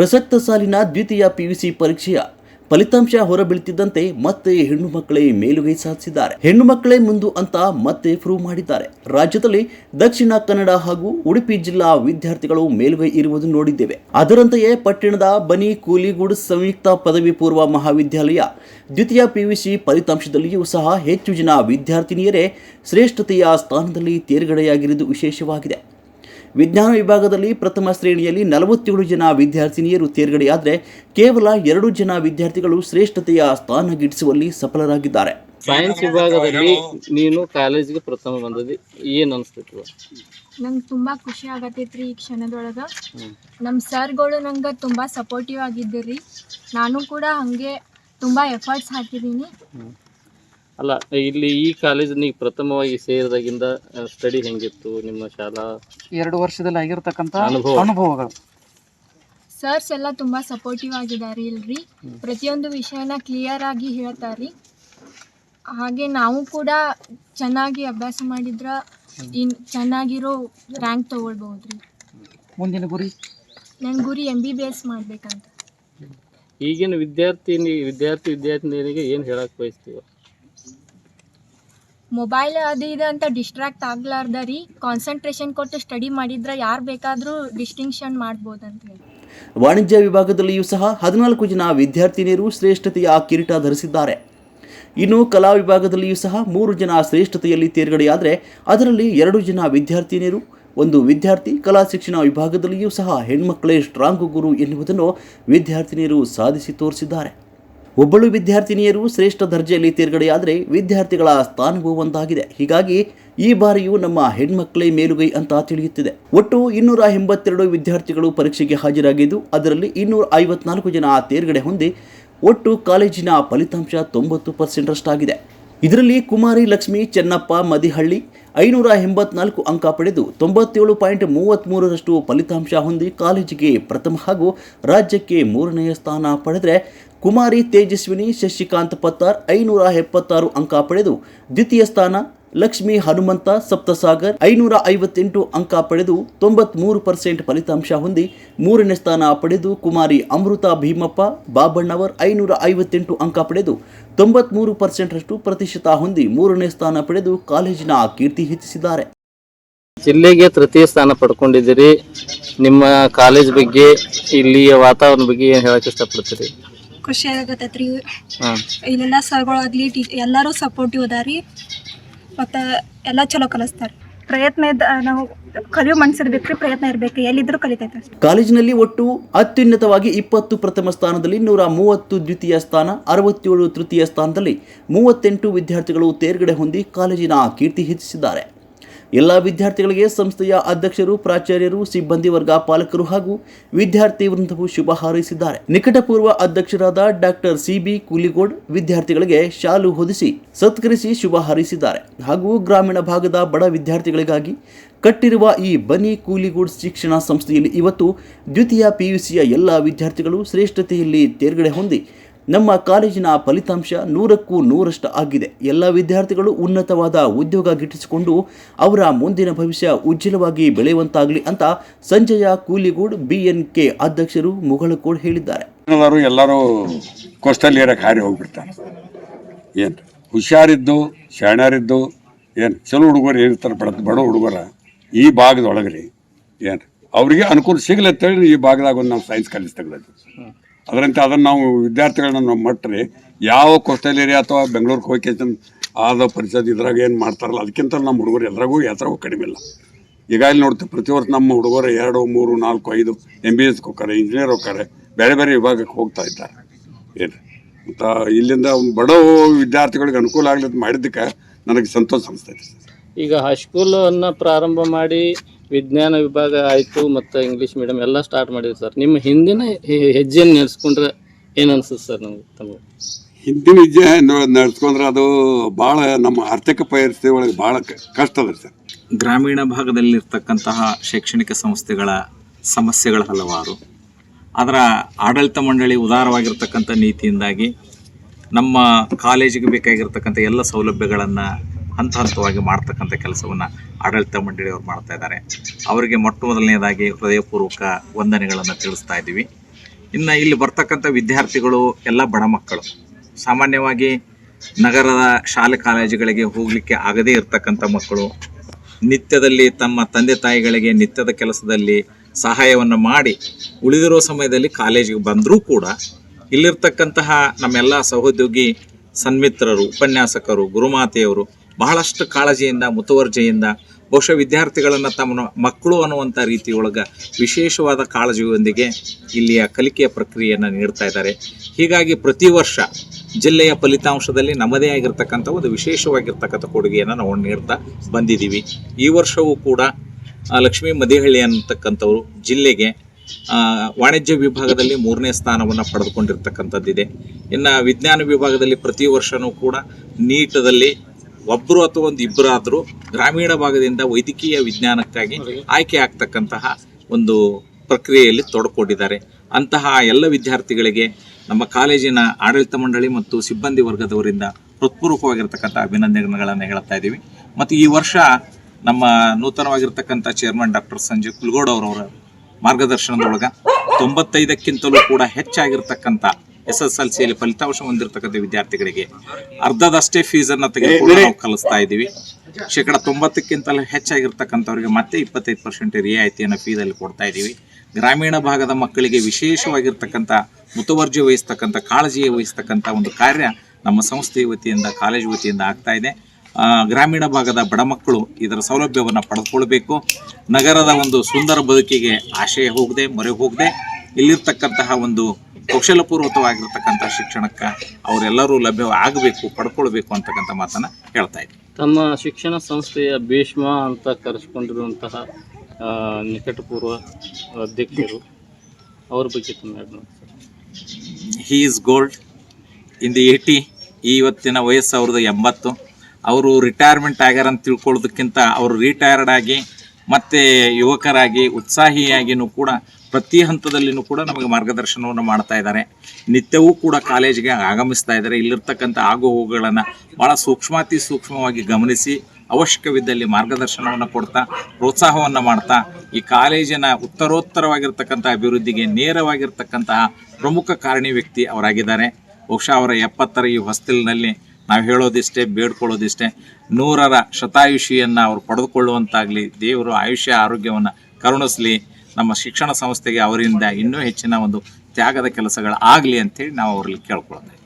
ಪ್ರಸಕ್ತ ಸಾಲಿನ ದ್ವಿತೀಯ ಪಿಯುಸಿ ಪರೀಕ್ಷೆಯ ಫಲಿತಾಂಶ ಹೊರಬೀಳ್ತಿದ್ದಂತೆ ಮತ್ತೆ ಹೆಣ್ಣು ಮಕ್ಕಳೇ ಮೇಲುಗೈ ಸಾಧಿಸಿದ್ದಾರೆ. ಹೆಣ್ಣು ಮಕ್ಕಳೇ ಮುಂದು ಅಂತ ಮತ್ತೆ ಪ್ರೂವ್ ಮಾಡಿದ್ದಾರೆ. ರಾಜ್ಯದಲ್ಲಿ ದಕ್ಷಿಣ ಕನ್ನಡ ಹಾಗೂ ಉಡುಪಿ ಜಿಲ್ಲಾ ವಿದ್ಯಾರ್ಥಿಗಳು ಮೇಲುಗೈ ಇರುವುದು ನೋಡಿದ್ದೇವೆ. ಅದರಂತೆಯೇ ಪಟ್ಟಣದ ಬನಿ ಕೂಲಿಗೂಡು ಸಂಯುಕ್ತ ಪದವಿ ಪೂರ್ವ ಮಹಾವಿದ್ಯಾಲಯ ದ್ವಿತೀಯ ಪಿಯುಸಿ ಫಲಿತಾಂಶದಲ್ಲಿಯೂ ಸಹ ಹೆಚ್ಚು ಜನ ವಿದ್ಯಾರ್ಥಿನಿಯರೇ ಶ್ರೇಷ್ಠತೆಯ ಸ್ಥಾನದಲ್ಲಿ ತೇರ್ಗಡೆಯಾಗಿರುವುದು ವಿಶೇಷವಾಗಿದೆ. ವಿಜ್ಞಾನ ವಿಭಾಗದಲ್ಲಿ ಪ್ರಥಮ ಶ್ರೇಣಿಯಲ್ಲಿ ನಲವತ್ತೇಳು ಜನ ವಿದ್ಯಾರ್ಥಿನಿಯರು ತೇರ್ಗಡೆಯಾದರೆ ಕೇವಲ ಎರಡು ಜನ ವಿದ್ಯಾರ್ಥಿಗಳು ಶ್ರೇಷ್ಠತೆಯ ಸ್ಥಾನ ಗಿಟ್ಟಿಸುವಲ್ಲಿ ಸಫಲರಾಗಿದ್ದಾರೆ. ಸೈನ್ಸ್ ವಿಭಾಗದಲ್ಲಿ ನೀನು ಕಾಲೇಜಿಗೆ ಪ್ರಥಮ ಬಂದದಿ ಏನ್ ಅನ್ಸ್ತೈತಿ ನಂಗೆ ತುಂಬ ಖುಷಿ ಆಗತೈತ್ರಿ ಈ ಕ್ಷಣದೊಳಗೆ. ನಮ್ಮ ಸರ್ಗಳು ನಂಗೆ ತುಂಬ ಸಪೋರ್ಟಿವ್ ಆಗಿದ್ದೀರಿ. ನಾನು ಕೂಡ ಹಾಗೆ ತುಂಬ ಎಫರ್ಟ್ಸ್ ಹಾಕಿದ್ದೀನಿ ಅಲ್ಲ ಇಲ್ಲಿ ಈ ಕಾಲೇಜ್ ನೀವು ಪ್ರಥಮವಾಗಿ ಸೇರಿದಾಗಿಂದ ಸ್ಟಡಿ ಹೆಂಗಿತ್ತು ನಿಮ್ಮ ಶಾಲಾ? ಎರಡು ವರ್ಷದಲ್ಲಿ ಆಗಿರ್ತಕ್ಕಂಥ ಅನುಭವ. ಅನುಭವಗಳು. ಸರ್ಸ್ ಎಲ್ಲ ತುಂಬ ಸಪೋರ್ಟಿವ್ ಆಗಿದ್ದಾರೆ ಇಲ್ರಿ. ಪ್ರತಿಯೊಂದು ವಿಷಯನ ಕ್ಲಿಯರ್ ಆಗಿ ಹೇಳ್ತಾರೆ. ಹಾಗೆ ನಾವು ಕೂಡ ಚೆನ್ನಾಗಿ ಅಭ್ಯಾಸ ಮಾಡಿದ್ರ ಇನ್ ಚೆನ್ನಾಗಿರೋ ರ್ಯಾಂಕ್ ತೊಗೊಳ್ಬಹುದ್ರಿ ಮುಂದಿನ ಗುರಿ? ನನ್ನ ಗುರಿ ಎಂ ಬಿ ಬಿ ಎಸ್ ಮಾಡಬೇಕಂತ. ಈಗಿನ ವಿದ್ಯಾರ್ಥಿನಿ ವಿದ್ಯಾರ್ಥಿ ವಿದ್ಯಾರ್ಥಿನಿಯರಿಗೆ ಏನ್ ಹೇಳಕ್ ಬಯಸ್ತೀವ? ಮೊಬೈಲ್ ಅದು ಇದು ಅಂತ ಡಿಸ್ಟ್ರಾಕ್ಟ್ ಆಗ್ಲಾರ್ದ ರೀ ಕಾನ್ಸಂಟ್ರೇಷನ್ ಕೊಟ್ಟು ಸ್ಟಡಿ ಮಾಡಿದ್ರೆ ಯಾರು ಬೇಕಾದರೂ ಡಿಸ್ಟಿಂಕ್ಷನ್ ಮಾಡ್ಬೋದು ಅಂತ ಹೇಳಿ. ವಾಣಿಜ್ಯ ವಿಭಾಗದಲ್ಲಿಯೂ ಸಹ ಹದಿನಾಲ್ಕು ಜನ ವಿದ್ಯಾರ್ಥಿನಿಯರು ಶ್ರೇಷ್ಠತೆಯ ಕಿರೀಟ ಧರಿಸಿದ್ದಾರೆ. ಇನ್ನು ಕಲಾ ವಿಭಾಗದಲ್ಲಿಯೂ ಸಹ ಮೂರು ಜನ ಶ್ರೇಷ್ಠತೆಯಲ್ಲಿ ತೇರ್ಗಡೆಯಾದರೆ ಅದರಲ್ಲಿ ಎರಡು ಜನ ವಿದ್ಯಾರ್ಥಿನಿಯರು, ಒಂದು ವಿದ್ಯಾರ್ಥಿ, ಕಲಾ ಶಿಕ್ಷಣ ವಿಭಾಗದಲ್ಲಿಯೂ ಸಹ ಹೆಣ್ಮಕ್ಕಳೇ ಸ್ಟ್ರಾಂಗ್ ಗುರು ಎನ್ನುವುದನ್ನು ವಿದ್ಯಾರ್ಥಿನಿಯರು ಸಾಧಿಸಿ ತೋರಿಸಿದ್ದಾರೆ. ಒಬ್ಬಳು ವಿದ್ಯಾರ್ಥಿನಿಯರು ಶ್ರೇಷ್ಠ ದರ್ಜೆಯಲ್ಲಿ ತೇರ್ಗಡೆಯಾದರೆ ವಿದ್ಯಾರ್ಥಿಗಳ ಸ್ಥಾನವೂ ಒಂದಾಗಿದೆ. ಹೀಗಾಗಿ ಈ ಬಾರಿಯೂ ನಮ್ಮ ಹೆಣ್ಮಕ್ಕಳೇ ಮೇಲುಗೈ ಅಂತ ತಿಳಿಯುತ್ತಿದೆ. ಒಟ್ಟು ಇನ್ನೂರ ಎಂಬತ್ತೆರಡು ವಿದ್ಯಾರ್ಥಿಗಳು ಪರೀಕ್ಷೆಗೆ ಹಾಜರಾಗಿದ್ದು, ಅದರಲ್ಲಿ ಇನ್ನೂರ ಐವತ್ನಾಲ್ಕು ಜನ ತೇರ್ಗಡೆ ಹೊಂದಿ ಒಟ್ಟು ಕಾಲೇಜಿನ ಫಲಿತಾಂಶ ತೊಂಬತ್ತು ಪರ್ಸೆಂಟರಷ್ಟಾಗಿದೆ. ಇದರಲ್ಲಿ ಕುಮಾರಿ ಲಕ್ಷ್ಮಿ, ಚೆನ್ನಪ್ಪ, ಮದಿಹಳ್ಳಿ ಐನೂರ ಎಂಬತ್ನಾಲ್ಕು ಅಂಕ ಪಡೆದು ತೊಂಬತ್ತೇಳು ಪಾಯಿಂಟ್ ಮೂವತ್ತ್ಮೂರರಷ್ಟು ಫಲಿತಾಂಶ ಹೊಂದಿ ಕಾಲೇಜಿಗೆ ಪ್ರಥಮ ಹಾಗೂ ರಾಜ್ಯಕ್ಕೆ ಮೂರನೆಯ ಸ್ಥಾನ ಪಡೆದರೆ ಕುಮಾರಿ ತೇಜಸ್ವಿನಿ ಶಶಿಕಾಂತ್ ಪತ್ತಾರ್ ಐನೂರ ಎಪ್ಪತ್ತಾರು ಅಂಕ ಪಡೆದು ದ್ವಿತೀಯ ಸ್ಥಾನ, ಲಕ್ಷ್ಮಿ ಹನುಮಂತ ಸಪ್ತಸಾಗರ್ ಐನೂರ ಐವತ್ತೆಂಟು ಅಂಕ ಪಡೆದು ತೊಂಬತ್ಮೂರು ಪರ್ಸೆಂಟ್ ಫಲಿತಾಂಶ ಹೊಂದಿ ಮೂರನೇ ಸ್ಥಾನ ಪಡೆದು ಕುಮಾರಿ ಅಮೃತ ಭೀಮಪ್ಪ ಬಾಬಣ್ಣವರ್ ಐನೂರ ಐವತ್ತೆಂಟು ಅಂಕ ಪಡೆದು ತೊಂಬತ್ಮೂರು ಪರ್ಸೆಂಟ್ರಷ್ಟು ಪ್ರತಿಶತ ಹೊಂದಿ ಮೂರನೇ ಸ್ಥಾನ ಪಡೆದು ಕಾಲೇಜಿನ ಕೀರ್ತಿ ಹೆಚ್ಚಿಸಿದ್ದಾರೆ. ಜಿಲ್ಲೆಗೆ ತೃತೀಯ ಸ್ಥಾನ ಪಡ್ಕೊಂಡಿದ್ದೀರಿ. ನಿಮ್ಮ ಕಾಲೇಜ್ ಬಗ್ಗೆ, ಇಲ್ಲಿಯ ವಾತಾವರಣ ಬಗ್ಗೆ ಏನು ಹೇಳಕ್ ಇಷ್ಟಪಡ್ತೀರಿ? ಖುಷಿ ಆಗತೈತ್ರಿ ಹಾ ಇಲ್ಲೆಲ್ಲ ಸರ್ಗಳಾಗ್ಲಿ ಟೀ ಎಲ್ಲರೂ ಸಪೋರ್ಟಿವ್ ಅದಾರಿ ಮತ್ತು ಎಲ್ಲ ಚಲೋ ಕಲಿಸ್ತಾರೆ. ಪ್ರಯತ್ನ ಇದ್ದ ನಾವು ಕಲಿಯೋ ಮನ್ಸಿರ್ಬೇಕ್ರಿ ಪ್ರಯತ್ನ ಇರಬೇಕು. ಎಲ್ಲಿದ್ರು ಕಲಿತೈತೆ ಕಾಲೇಜಿನಲ್ಲಿ ಒಟ್ಟು ಅತ್ಯುನ್ನತವಾಗಿ ಇಪ್ಪತ್ತು ಪ್ರಥಮ ಸ್ಥಾನದಲ್ಲಿ ನೂರ ಮೂವತ್ತು ದ್ವಿತೀಯ ಸ್ಥಾನ ಅರವತ್ತೇಳು ತೃತೀಯ ಸ್ಥಾನದಲ್ಲಿ ಮೂವತ್ತೆಂಟು ವಿದ್ಯಾರ್ಥಿಗಳು ತೇರ್ಗಡೆ ಹೊಂದಿ ಕಾಲೇಜಿನ ಕೀರ್ತಿ ಹೆಚ್ಚಿಸಿದ್ದಾರೆ. ಎಲ್ಲ ವಿದ್ಯಾರ್ಥಿಗಳಿಗೆ ಸಂಸ್ಥೆಯ ಅಧ್ಯಕ್ಷರು, ಪ್ರಾಚಾರ್ಯರು, ಸಿಬ್ಬಂದಿ ವರ್ಗ ಪಾಲಕರು ಹಾಗೂ ವಿದ್ಯಾರ್ಥಿ ವೃಂದವು ಶುಭ ಹಾರೈಸಿದ್ದಾರೆ. ನಿಕಟಪೂರ್ವ ಅಧ್ಯಕ್ಷರಾದ ಡಾಕ್ಟರ್ ಸಿಬಿ ಕೂಲಿಗೋಡ್ ವಿದ್ಯಾರ್ಥಿಗಳಿಗೆ ಶಾಲು ಹೊದಿಸಿ ಸತ್ಕರಿಸಿ ಶುಭ ಹಾರೈಸಿದ್ದಾರೆ. ಹಾಗೂ ಗ್ರಾಮೀಣ ಭಾಗದ ಬಡ ವಿದ್ಯಾರ್ಥಿಗಳಿಗಾಗಿ ಕಟ್ಟಿರುವ ಈ ಬನಿ ಕೂಲಿಗೂಡ್ ಶಿಕ್ಷಣ ಸಂಸ್ಥೆಯಲ್ಲಿ ಇವತ್ತು ದ್ವಿತೀಯ ಪಿಯುಸಿಯ ಎಲ್ಲ ವಿದ್ಯಾರ್ಥಿಗಳು ಶ್ರೇಷ್ಠತೆಯಲ್ಲಿ ತೇರ್ಗಡೆ ಹೊಂದಿ ನಮ್ಮ ಕಾಲೇಜಿನ ಫಲಿತಾಂಶ ನೂರಕ್ಕೂ ನೂರಷ್ಟು ಆಗಿದೆ. ಎಲ್ಲ ವಿದ್ಯಾರ್ಥಿಗಳು ಉನ್ನತವಾದ ಉದ್ಯೋಗ ಗಿಟ್ಟಿಸಿಕೊಂಡು ಅವರ ಮುಂದಿನ ಭವಿಷ್ಯ ಉಜ್ವಲವಾಗಿ ಬೆಳೆಯುವಂತಾಗಲಿ ಅಂತ ಸಂಜಯ ಕೂಲಿಗೂಡ್ ಬಿಎನ್ಕೆ ಅಧ್ಯಕ್ಷರು ಮುಗಳಕೋಡ್ ಹೇಳಿದ್ದಾರೆ. ಎಲ್ಲರೂ ಕೋಸ್ಟಲ್ಲಿ ಕೋಸ್ಟಲ್ ಏರಿಯಾಕ್ಕೆ ಹಾರಿ ಹೋಗ್ಬಿಡ್ತಾರೆ. ಏನು ಹುಷಾರಿದ್ದು ಶಾಣ್ಯಾರಿದ್ದು ಏನು ಚಲೋ ಹುಡುಗರು ಏನಿರ್ತಾರೆ ಬಡ ಬಡ ಹುಡುಗರ ಈ ಭಾಗದೊಳಗೆ ರೀ ಏನು ಅವರಿಗೆ ಅನುಕೂಲ ಸಿಗಲಿ ಅಂತೇಳಿ ಈ ಭಾಗದಾಗ ಒಂದು ನಾವು ಸೈನ್ಸ್ ಕಲಿಸ್ತಾ ತೆಗೆದದ್ದು ಅದರಂತೆ ಅದನ್ನು ನಾವು ವಿದ್ಯಾರ್ಥಿಗಳನ್ನ ನಾವು ಯಾವ ಕೋಸ್ಟಲ್ ಏರಿಯಾ ಅಥವಾ ಬೆಂಗಳೂರಿಗೆ ಹೋಗಿ ಆದ ಪರಿಷತ್ ಇದ್ರಾಗ ಏನು ಮಾಡ್ತಾರಲ್ಲ, ಅದಕ್ಕಿಂತ ನಮ್ಮ ಹುಡುಗರು ಎಲ್ಲರಿಗೂ ಯಾತ್ರಾಗೂ ಕಡಿಮೆ ಇಲ್ಲ. ಇಲ್ಲಿ ನೋಡ್ತೀವಿ ಪ್ರತಿ ವರ್ಷ ನಮ್ಮ ಹುಡುಗರು ಎರಡು, ಮೂರು, ನಾಲ್ಕು, ಐದು ಎಂ ಬಿ ಎಸ್ಗೆ ಹೋಗ್ತಾರೆ ಇಂಜಿನಿಯರ್ ಹೋಗ್ತಾರೆ, ಬೇರೆ ಬೇರೆ ವಿಭಾಗಕ್ಕೆ ಹೋಗ್ತಾ ಇದ್ದಾರೆ. ಏನು? ಮತ್ತು ಇಲ್ಲಿಂದ ಬಡ ವಿದ್ಯಾರ್ಥಿಗಳಿಗೆ ಅನುಕೂಲ ಆಗ್ಲಿ ಅಂತ ಮಾಡಿದ್ದಕ್ಕೆ ನನಗೆ ಸಂತೋಷ ಅನಿಸ್ತೈತೆ ಈಗ ಹೈಸ್ಕೂಲನ್ನು ಪ್ರಾರಂಭ ಮಾಡಿ ವಿಜ್ಞಾನ ವಿಭಾಗ ಆಯಿತು ಮತ್ತು ಇಂಗ್ಲೀಷ್ ಮೀಡಿಯಂ ಎಲ್ಲ ಸ್ಟಾರ್ಟ್ ಮಾಡಿದ್ರು ಸರ್ ನಿಮ್ಮ ಹಿಂದಿನ ಹೆ- ಹೆಜ್ಜೆಯನ್ನು ನಡೆಸ್ಕೊಂಡ್ರೆ ಏನು ಅನಿಸುತ್ತೆ ಸರ್ ನಮಗೆ ತಮಗೆ? ಹಿಂದಿನ ಹೆಜ್ಜೆ ನಡೆಸ್ಕೊಂಡ್ರೆ ಅದು ಭಾಳ ನಮ್ಮ ಆರ್ಥಿಕ ಪರಿಸ್ಥಿತಿ ಒಳಗೆ ಭಾಳ ಕಷ್ಟ ಅದ ಸರ್ ಗ್ರಾಮೀಣ ಭಾಗದಲ್ಲಿರ್ತಕ್ಕಂತಹ ಶೈಕ್ಷಣಿಕ ಸಂಸ್ಥೆಗಳ ಸಮಸ್ಯೆಗಳು ಹಲವಾರು. ಅದರ ಆಡಳಿತ ಮಂಡಳಿ ಉದಾರವಾಗಿರ್ತಕ್ಕಂಥ ನೀತಿಯಿಂದಾಗಿ ನಮ್ಮ ಕಾಲೇಜಿಗೆ ಬೇಕಾಗಿರ್ತಕ್ಕಂಥ ಎಲ್ಲ ಸೌಲಭ್ಯಗಳನ್ನು ಹಂತ ಹಂತವಾಗಿ ಮಾಡ್ತಕ್ಕಂಥ ಕೆಲಸವನ್ನು ಆಡಳಿತ ಮಂಡಳಿಯವರು ಮಾಡ್ತಾ ಇದ್ದಾರೆ. ಅವರಿಗೆ ಮೊಟ್ಟ ಮೊದಲನೇದಾಗಿ ಹೃದಯಪೂರ್ವಕ ವಂದನೆಗಳನ್ನು ತಿಳಿಸ್ತಾ ಇದ್ದೀವಿ. ಇನ್ನು ಇಲ್ಲಿ ಬರ್ತಕ್ಕಂಥ ವಿದ್ಯಾರ್ಥಿಗಳು ಎಲ್ಲ ಬಡ ಮಕ್ಕಳು. ಸಾಮಾನ್ಯವಾಗಿ ನಗರದ ಶಾಲೆ ಕಾಲೇಜುಗಳಿಗೆ ಹೋಗಲಿಕ್ಕೆ ಆಗದೇ ಇರತಕ್ಕಂಥ ಮಕ್ಕಳು, ನಿತ್ಯದಲ್ಲಿ ತಮ್ಮ ತಂದೆ ತಾಯಿಗಳಿಗೆ ನಿತ್ಯದ ಕೆಲಸದಲ್ಲಿ ಸಹಾಯವನ್ನು ಮಾಡಿ ಉಳಿದಿರೋ ಸಮಯದಲ್ಲಿ ಕಾಲೇಜಿಗೆ ಬಂದರೂ ಕೂಡ ಇಲ್ಲಿರ್ತಕ್ಕಂತಹ ನಮ್ಮೆಲ್ಲ ಸಹೋದ್ಯೋಗಿ ಸನ್ಮಿತ್ರರು, ಉಪನ್ಯಾಸಕರು, ಗುರುಮಾತೆಯವರು ಬಹಳಷ್ಟು ಕಾಳಜಿಯಿಂದ, ಮುತುವರ್ಜೆಯಿಂದ ಬಹುಶಃ ವಿದ್ಯಾರ್ಥಿಗಳನ್ನು ತಮ್ಮ ಮಕ್ಕಳು ಅನ್ನುವಂಥ ರೀತಿಯೊಳಗೆ ವಿಶೇಷವಾದ ಕಾಳಜಿಯೊಂದಿಗೆ ಇಲ್ಲಿಯ ಕಲಿಕೆಯ ಪ್ರಕ್ರಿಯೆಯನ್ನು ನೀಡ್ತಾ ಇದ್ದಾರೆ. ಹೀಗಾಗಿ ಪ್ರತಿ ವರ್ಷ ಜಿಲ್ಲೆಯ ಫಲಿತಾಂಶದಲ್ಲಿ ನಮ್ಮದೇ ಆಗಿರ್ತಕ್ಕಂಥ ಒಂದು ವಿಶೇಷವಾಗಿರ್ತಕ್ಕಂಥ ಕೊಡುಗೆಯನ್ನು ನಾವು ನೀಡ್ತಾ ಬಂದಿದ್ದೀವಿ. ಈ ವರ್ಷವೂ ಕೂಡ ಲಕ್ಷ್ಮೀ ಮದಿಹಳ್ಳಿ ಅನ್ನತಕ್ಕಂಥವ್ರು ಜಿಲ್ಲೆಗೆ ವಾಣಿಜ್ಯ ವಿಭಾಗದಲ್ಲಿ ಮೂರನೇ ಸ್ಥಾನವನ್ನು ಪಡೆದುಕೊಂಡಿರ್ತಕ್ಕಂಥದ್ದಿದೆ. ಇನ್ನು ವಿಜ್ಞಾನ ವಿಭಾಗದಲ್ಲಿ ಪ್ರತಿ ವರ್ಷವೂ ಕೂಡ ನೀಟದಲ್ಲಿ ಒಬ್ಬರು ಅಥವಾ ಒಂದು ಇಬ್ಬರಾದರೂ ಗ್ರಾಮೀಣ ಭಾಗದಿಂದ ವೈದ್ಯಕೀಯ ವಿಜ್ಞಾನಕ್ಕಾಗಿ ಆಯ್ಕೆ ಆಗ್ತಕ್ಕಂತಹ ಒಂದು ಪ್ರಕ್ರಿಯೆಯಲ್ಲಿ ತೊಡಕೊಂಡಿದ್ದಾರೆ. ಅಂತಹ ಎಲ್ಲ ವಿದ್ಯಾರ್ಥಿಗಳಿಗೆ ನಮ್ಮ ಕಾಲೇಜಿನ ಆಡಳಿತ ಮಂಡಳಿ ಮತ್ತು ಸಿಬ್ಬಂದಿ ವರ್ಗದವರಿಂದ ಹೃತ್ಪೂರ್ವಕವಾಗಿರ್ತಕ್ಕಂಥ ಅಭಿನಂದನೆಗಳನ್ನು ಹೇಳ್ತಾ ಇದ್ದೀವಿ. ಮತ್ತು ಈ ವರ್ಷ ನಮ್ಮ ನೂತನವಾಗಿರ್ತಕ್ಕಂಥ ಚೇರ್ಮನ್ ಡಾಕ್ಟರ್ ಸಂಜೀವ್ ಕುಲ್ಗೋಡ್ ಅವರವರ ಮಾರ್ಗದರ್ಶನದೊಳಗೆ ತೊಂಬತ್ತೈದಕ್ಕಿಂತಲೂ ಕೂಡ ಹೆಚ್ಚಾಗಿರ್ತಕ್ಕಂಥ ಎಸ್ ಎಸ್ ಎಲ್ ಸಿಯಲ್ಲಿ ಫಲಿತಾಂಶ ಹೊಂದಿರತಕ್ಕಂಥ ವಿದ್ಯಾರ್ಥಿಗಳಿಗೆ ಅರ್ಧದಷ್ಟೇ ಫೀಸನ್ನು ತೆಗೆದುಕೊಂಡು ನಾವು ಕಲಿಸ್ತಾ ಇದ್ದೀವಿ. ಶೇಕಡ ತೊಂಬತ್ತಕ್ಕಿಂತಲೂ ಹೆಚ್ಚಾಗಿರ್ತಕ್ಕಂಥವ್ರಿಗೆ ಮತ್ತೆ ಇಪ್ಪತ್ತೈದು ಪರ್ಸೆಂಟ್ ರಿಯಾಯಿತಿಯನ್ನು ಫೀದಲ್ಲಿ ಕೊಡ್ತಾ ಇದ್ದೀವಿ. ಗ್ರಾಮೀಣ ಭಾಗದ ಮಕ್ಕಳಿಗೆ ವಿಶೇಷವಾಗಿರ್ತಕ್ಕಂಥ ಮುತುವರ್ಜಿ ವಹಿಸ್ತಕ್ಕಂಥ ಕಾಳಜಿ ವಹಿಸ್ತಕ್ಕಂಥ ಒಂದು ಕಾರ್ಯ ನಮ್ಮ ಸಂಸ್ಥೆಯ ವತಿಯಿಂದ ಕಾಲೇಜು ವತಿಯಿಂದ ಆಗ್ತಾ ಇದೆ. ಗ್ರಾಮೀಣ ಭಾಗದ ಬಡ ಮಕ್ಕಳು ಇದರ ಸೌಲಭ್ಯವನ್ನು ಪಡೆದುಕೊಳ್ಬೇಕು ನಗರದ ಒಂದು ಸುಂದರ ಬದುಕಿಗೆ ಆಶಯ ಹೋಗದೆ ಮೊರೆ ಹೋಗದೆ ಇಲ್ಲಿರ್ತಕ್ಕಂತಹ ಒಂದು ಕೌಶಲಪೂರ್ವಕವಾಗಿರ್ತಕ್ಕಂಥ ಶಿಕ್ಷಣಕ್ಕೆ ಅವರೆಲ್ಲರೂ ಲಭ್ಯ ಆಗಬೇಕು ಪಡ್ಕೊಳ್ಬೇಕು ಅಂತಕ್ಕಂಥ ಮಾತನ್ನು ಹೇಳ್ತಾ ಇದ್ದೀನಿ ತಮ್ಮ ಶಿಕ್ಷಣ ಸಂಸ್ಥೆಯ ಭೀಷ್ಮ ಅಂತ ಕರೆಸಿಕೊಂಡಿರುವಂತಹ ನಿಕಟಪೂರ್ವ ಅಧ್ಯಕ್ಷರು ಅವ್ರ ಬಗ್ಗೆ ತಮ್ಮ sir? He is gold in the eighty ಇವತ್ತಿನ ವಯಸ್ಸು ಅವ್ರದ್ದು ಎಂಬತ್ತು. ಅವರು ರಿಟೈರ್ಮೆಂಟ್ ಆಗ್ಯಾರ ಅಂತ ತಿಳ್ಕೊಳ್ಳೋದಕ್ಕಿಂತ ಅವರು ರಿಟೈರ್ಡ್ ಆಗಿ ಮತ್ತು ಯುವಕರಾಗಿ ಉತ್ಸಾಹಿಯಾಗಿಯೂ ಕೂಡ ಪ್ರತಿ ಹಂತದಲ್ಲಿನೂ ಕೂಡ ನಮಗೆ ಮಾರ್ಗದರ್ಶನವನ್ನು ಮಾಡ್ತಾ ಇದ್ದಾರೆ. ನಿತ್ಯವೂ ಕೂಡ ಕಾಲೇಜಿಗೆ ಆಗಮಿಸ್ತಾ ಇದ್ದಾರೆ. ಇಲ್ಲಿರ್ತಕ್ಕಂಥ ಆಗು ಹೋಗುಗಳನ್ನು ಭಾಳ ಸೂಕ್ಷ್ಮಾತಿ ಸೂಕ್ಷ್ಮವಾಗಿ ಗಮನಿಸಿ ಅವಶ್ಯಕವಿದ್ದಲ್ಲಿ ಮಾರ್ಗದರ್ಶನವನ್ನು ಕೊಡ್ತಾ, ಪ್ರೋತ್ಸಾಹವನ್ನು ಮಾಡ್ತಾ, ಈ ಕಾಲೇಜಿನ ಉತ್ತರೋತ್ತರವಾಗಿರ್ತಕ್ಕಂಥ ಅಭಿವೃದ್ಧಿಗೆ ನೇರವಾಗಿರ್ತಕ್ಕಂತಹ ಪ್ರಮುಖ ಕಾರಣಿ ವ್ಯಕ್ತಿ ಅವರಾಗಿದ್ದಾರೆ. ಬಹುಶಃ ಅವರ ಎಪ್ಪತ್ತರ ಈ ಹೊಸ್ತಿಲಿನಲ್ಲಿ ನಾವು ಹೇಳೋದಿಷ್ಟೇ, ಬೇಡ್ಕೊಳ್ಳೋದಿಷ್ಟೇ, ನೂರರ ಶತಾಯುಷಿಯನ್ನು ಅವರು ಪಡೆದುಕೊಳ್ಳುವಂತಾಗಲಿ, ದೇವರು ಆಯುಷ್ಯ, ಆರೋಗ್ಯವನ್ನು ಕರುಣಿಸಲಿ ನಮ್ಮ ಶಿಕ್ಷಣ ಸಂಸ್ಥೆಗೆ ಅವರಿಂದ ಇನ್ನೂ ಹೆಚ್ಚಿನ ಒಂದು ತ್ಯಾಗದ ಕೆಲಸಗಳಾಗಲಿ ಅಂತೇಳಿ ನಾವು ಅವರಲ್ಲಿ ಕೇಳ್ಕೊಳ್ತೇವೆ